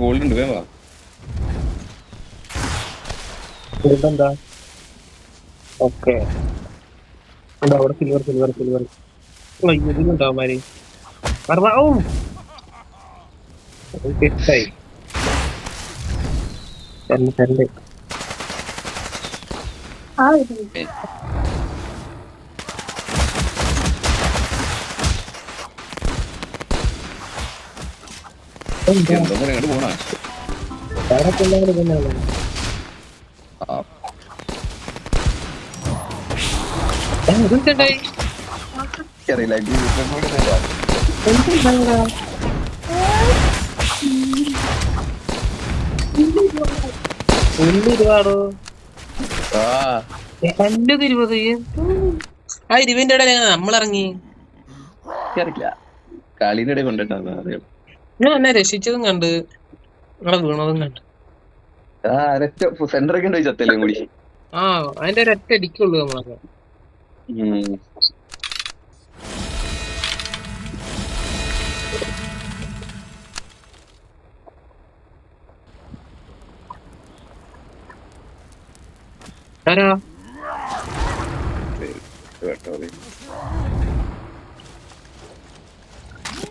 Gold ഉണ്ട് വേവാ എന്താ okay. അവിടെ സിൽവർ സിൽവർ സിൽവർ ഇതിലുണ്ടോ അവന്മാര് മറന്നാ ഓ ഫിഫ്റ്റായി തരണ്ട് തരണ്ട്. ആ ഒരു എന്താ പറയാ അങ്ങോട്ട് പോണാ? വേറെ പിള്ളേര് തന്നെയാണ് ആ. എന്തുണ്ടായി അറിയില്ല ആ. നല്ലത് ഇരുപത്. ആ ഇരുപതിന്റെ ഇടയിൽ നമ്മളിറങ്ങി അറിയില്ല കളീന്റെ ഇടയിൽ കൊണ്ടിട്ടാണ് അറിയാം. ഞാൻ എന്നെ രക്ഷിച്ചതും കണ്ട് ഇവിടെ വീണതും കണ്ട് ആ സെന്ററൊക്കെ ഉണ്ട് ചത്തല്ലേ കൂടി. ആ അതിന്റെ ഒരൊറ്റ അടിക്കുള്ളൂ നമ്മളൊക്കെ. ആരാ?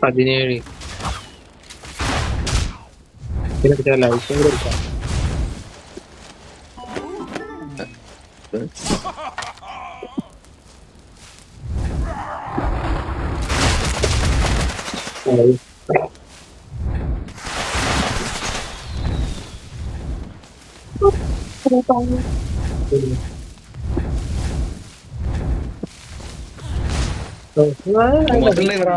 പതിനേഴ്. ഇതിനെടുത്ത ലൈഫും കൂടെ എടുക്കാം മൊത്തത്തിലുള്ള ഇവരാ.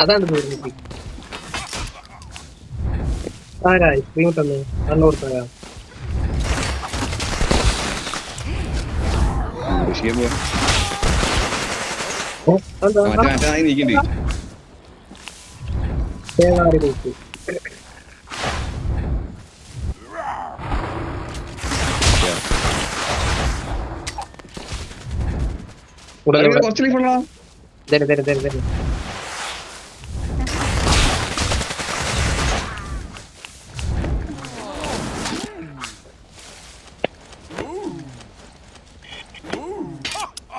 അതാണ് തീർന്നിട്ട് ആരാ ഐസ്ക്രീം തന്നെ നല്ല കൊടുത്താരാ കുറച്ച് ലീഫ് ഓ, തരും തരും തരും തരും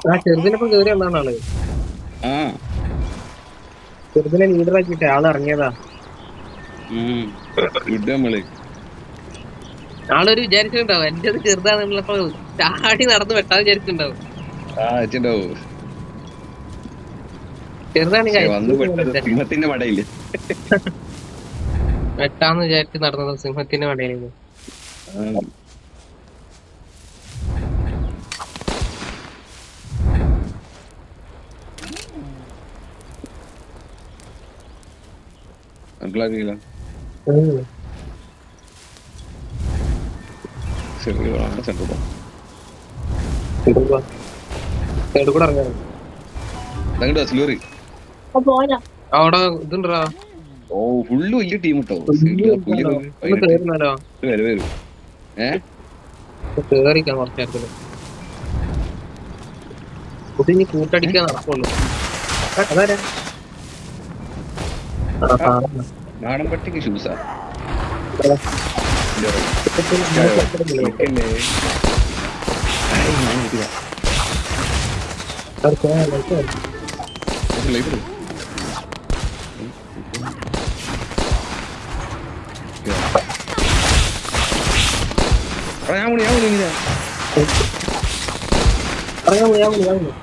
ആ ചെറുതിനൊപ്പം കേറി വന്നാണ് ആൾ. ചെറുതിനെ ലീഡർ ആക്കിട്ടെ ആൾ ഇറങ്ങിയതാ. ഇത് നമ്മൾ. ആളൊരു വിചാരിച്ചിട്ടുണ്ടാവും. എന്റെ ചെറുതാണെന്നുള്ളപ്പോ ചാടി നടന്ന് വെട്ടാൻ വിചാരിച്ചിട്ടുണ്ടാവും. ആ പെട്ടത് സിംഹത്തിന്റെ പടയില്ലേ വെട്ടാന്ന് വിചാരിച്ച് നടന്നത് സിംഹത്തിന്റെ ആ. മനസ്സിലാക്കിയില്ല കൂടെ ഇറങ്ങാൻ. പോരാ അവിടെ ഇതുണ്ടാ ഓ ഫുള്ള് വലിയ ടീം കിട്ടോ വരും വരും. ഏ? കേറിക്കാൻ കുറച്ച് നേരത്തിൽ. കുട്ടി ഇനി കൂട്ടടിക്കാൻ നടക്കുള്ളൂ. ആ, അതാരാ? ആ, ആ, നാടൻ പട്ടിക്ക് ഷൂസാ ആ. അവർക്ക് ആ light വേണം. ഞാൻ വിളി ഞാൻ വിളി ഇങ്ങനെ ഇറങ്ങാൻ പോയി, ഇറങ്ങാൻ പോയി, ഇറങ്ങാൻ പോയി.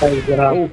ആ, ഇതെടാ. ഓ